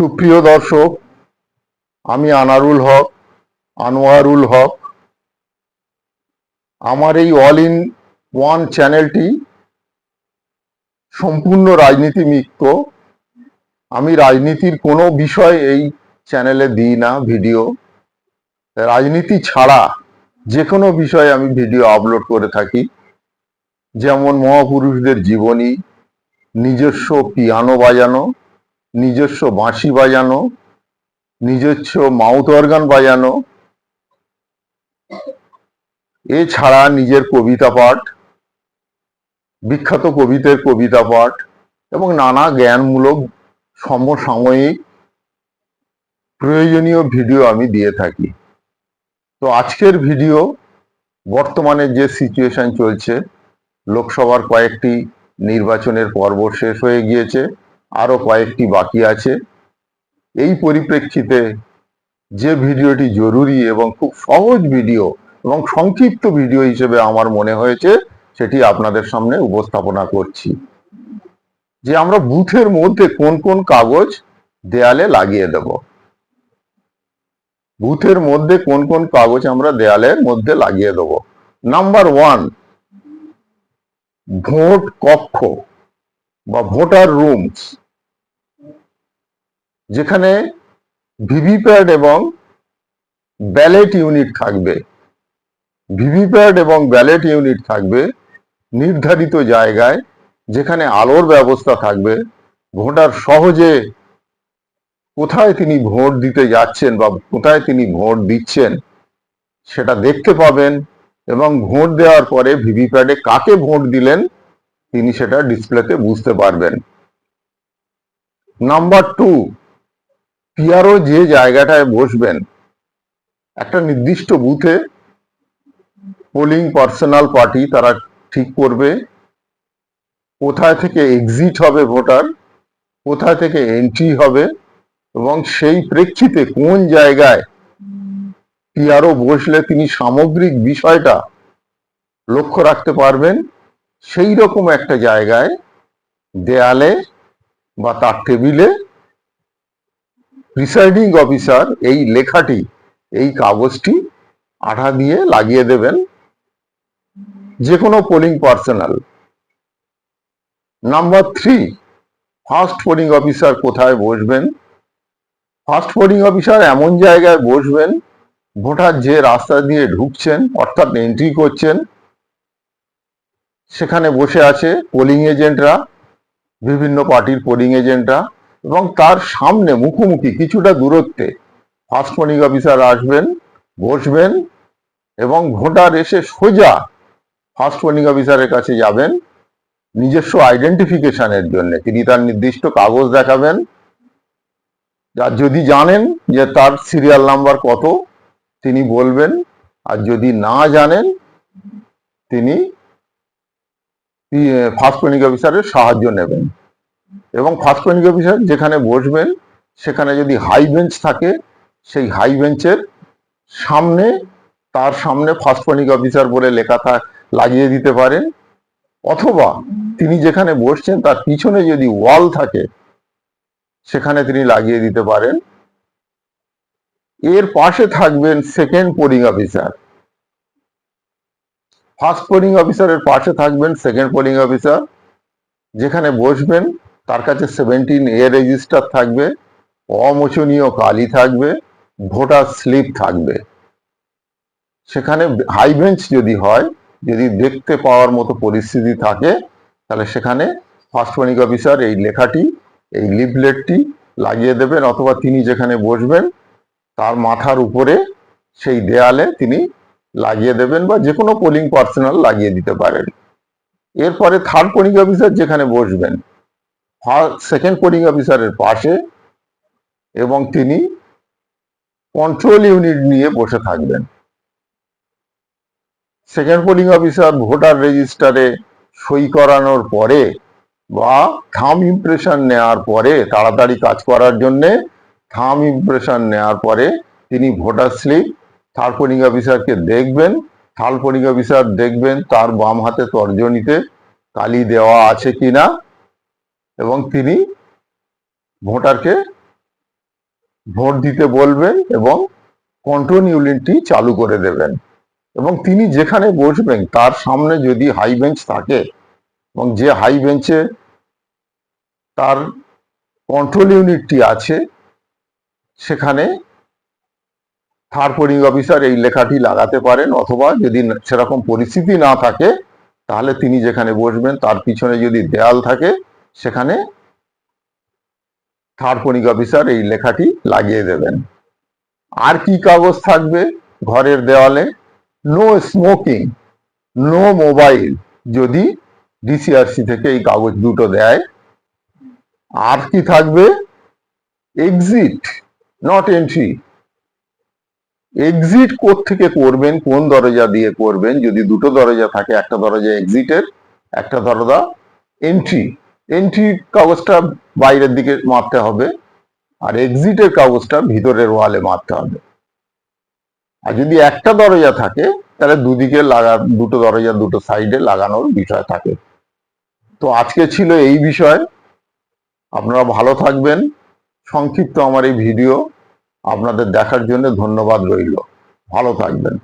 সুপ্রিয় দর্শক, আমি আনারুল হক, আনোয়ারুল হক। আমার এই অল ইন ওয়ান চ্যানেলটি সম্পূর্ণ রাজনীতি মুক্ত আমি রাজনীতির কোনো বিষয় এই চ্যানেলে দিই না ভিডিও রাজনীতি ছাড়া যে কোনো বিষয়ে আমি ভিডিও আপলোড করে থাকি। যেমন মহাপুরুষদের জীবনী, নিজস্ব পিয়ানো বাজানো নিজস্ব বাঁশি বাজানো, নিজস্ব মাউথ অর্গান বাজানো, এছাড়া নিজের কবিতা পাঠ, বিখ্যাত কবিদের কবিতা পাঠ এবং নানা জ্ঞানমূলক সমসাময়িক প্রয়োজনীয় ভিডিও আমি দিয়ে থাকি। তো আজকের ভিডিও বর্তমানে যে সিচুয়েশন চলছে, লোকসভার কয়েকটি নির্বাচনের পর্ব শেষ হয়ে গিয়েছে। আরও কয়েকটি বাকি আছে। এই পরিপ্রেক্ষিতে যে ভিডিওটি জরুরি এবং খুব সহজ ভিডিও এবং সংক্ষিপ্ত ভিডিও হিসেবে আমার মনে হয়েছে, সেটি আপনাদের সামনে উপস্থাপনা করছি। যে আমরা বুথের মধ্যে কোন কোন কাগজ দেয়ালে লাগিয়ে দেব। বুথের মধ্যে কোন কোন কাগজ আমরা দেয়ালের মধ্যে লাগিয়ে দেব। নাম্বার ওয়ান, ভোট কক্ষ বা ভোটার রুমস। যেখানে ভিভিপ্যাড এবং ব্যালেট ইউনিট থাকবে। ভিভিপ্যাড এবং ব্যালেট ইউনিট থাকবে নির্ধারিত জায়গায়, যেখানে আলোর ব্যবস্থা থাকবে। ভোটার সহজে কোথায় তিনি ভোট দিতে যাচ্ছেন বা কোথায় তিনি ভোট দিচ্ছেন সেটা দেখতে পাবেন এবং ভোট দেওয়ার পরে ভিভিপ্যাডে কাকে ভোট দিলেন তিনি সেটা ডিসপ্লেতে বুঝতে পারবেন। নাম্বার টু পিআরও যে জায়গাটায় বসবেন, একটা নির্দিষ্ট বুথে পোলিং পার্সোনাল পার্টি তারা ঠিক করবে, কোথায় থেকে এক্সিট হবে ভোটার, কোথায় থেকে এন্ট্রি হবে এবং সেই প্রেক্ষিতে কোন জায়গায় পিআরও বসলে তিনি সামগ্রিক বিষয়টা লক্ষ্য রাখতে পারবেন সেই রকম একটা জায়গায় দেয়ালে বা তার টেবিলে প্রিসাইডিং অফিসার এই লেখাটি, এই কাগজটি আঠা দিয়ে লাগিয়ে দেবেন যে কোনো polling personal number three first polling officer কোথায় বসবেন? ফার্স্ট পোলিং অফিসার এমন জায়গায় বসবেন, ভোটার যে রাস্তা দিয়ে ঢুকছেন, অর্থাৎ এন্ট্রি করছেন, সেখানে বসে আছে পোলিং এজেন্টরা বিভিন্ন পার্টির পোলিং এজেন্টরা এবং তার সামনে মুখোমুখি কিছুটা দূরত্বে ফার্স্ট অফিসার আসবেন, বসবেন এবং ভোটার এসে সোজা ফার্স্ট অফিসারের কাছে যাবেন। নিজস্ব আইডেন্টিফিকেশনের জন্য তিনি তার নির্দিষ্ট কাগজ দেখাবেন। আর যদি জানেন যে তার সিরিয়াল নাম্বার কত, তিনি বলবেন। আর যদি না জানেন, তিনি ফার্স্ট অফিসারের সাহায্য নেবেন। এবং ফার্স্ট পোলিং অফিসার যেখানে বসবেন, সেখানে যদি হাই বেঞ্চ থাকে, সেই হাই বেঞ্চের সামনে, তার সামনে ফার্স্ট অফিসার বলে লেখা থা- লাগিয়ে দিতে পারেন। অথবা তিনি যেখানে বসছেন, তার পিছনে যদি ওয়াল থাকে, সেখানে তিনি লাগিয়ে দিতে পারেন। এর পাশে থাকবেন second polling officer first polling অফিসারের পাশে থাকবেন সেকেন্ড পোলিং অফিসার যেখানে বসবেন তার কাছে সেভেন্টিন এ রেজিস্টার থাকবে, অমোচনীয় কালি থাকবে, ভোটার স্লিপ থাকবে। সেখানে হাই বেঞ্চ যদি হয়, যদি দেখতে পাওয়ার মতো পরিস্থিতি থাকে, তাহলে সেখানে ফার্স্ট পোলিং অফিসার এই লেখাটি, এই লিফলেটটি লাগিয়ে দেবেন অথবা তিনি যেখানে বসবেন, তার মাথার উপরে সেই দেয়ালে তিনি লাগিয়ে দেবেন বা যে কোনো পোলিং পার্সোনাল লাগিয়ে দিতে পারেন। এরপরে থার্ড পোলিং অফিসার যেখানে বসবেন সেকেন্ড কোডিং অফিসারের পাশে এবং তিনি কন্ট্রোল ইউনিট নিয়ে বসে থাকবেন। সেকেন্ড পোলিং অফিসার ভোটার রেজিস্টারে সই করানোর পরে বা থাম ইমপ্রেশন নেওয়ার পরে তাড়াতাড়ি কাজ করার জন্য থাম ইমপ্রেশন নেওয়ার পরে তিনি ভোটার স্লিপ থার্ড পোলিং অফিসারকে দেখবেন থার্ড পোলিং অফিসার দেখবেন তার বাম হাতে তর্জনীতে কালি দেওয়া আছে কিনা। এবং তিনি ভোটারকে ভোট দিতে বলবেন এবং কন্ট্রোল ইউনিটটি চালু করে দেবেন। এবং তিনি যেখানে বসবেন, তার সামনে যদি হাই বেঞ্চ থাকে এবং যে হাই বেঞ্চে তার কন্ট্রোল ইউনিটটি আছে, সেখানে থার্ড পোলিং অফিসার এই লেখাটি লাগাতে পারেন অথবা যদি সেরকম পরিস্থিতি না থাকে, তাহলে তিনি যেখানে বসবেন, তার পিছনে যদি দেয়াল থাকে সেখানে থার্ড অফিসার এই লেখাটি লাগিয়ে দেবেন। আর কি কাগজ থাকবে ঘরের দেওয়ালে? নো স্মোকিং নো মোবাইল যদি ডিসিআরসি থেকে এই কাগজ দুটো দেয়। আর কি থাকবে? এক্সিট নট এন্ট্রি এক্সিট থেকে করবেন? কোন দরজা দিয়ে করবেন? যদি দুটো দরজা থাকে, একটা দরজা এক্সিটের একটা দরজা এন্ট্রি এন্ট্রি কাগজটা বাইরের দিকে মারতে হবে আর এক্সিটের কাগজটা ভিতরের ওয়ালে মারতে হবে। আর যদি একটা দরজা থাকে, তাহলে দুদিকে লাগা, দুটো দরজা দুটো সাইডে লাগানোর বিষয় থাকে। তো আজকে ছিল এই বিষয়। আপনারা ভালো থাকবেন। সংক্ষিপ্ত আমার এই ভিডিও আপনাদের দেখার জন্য ধন্যবাদ রইল। ভালো থাকবেন।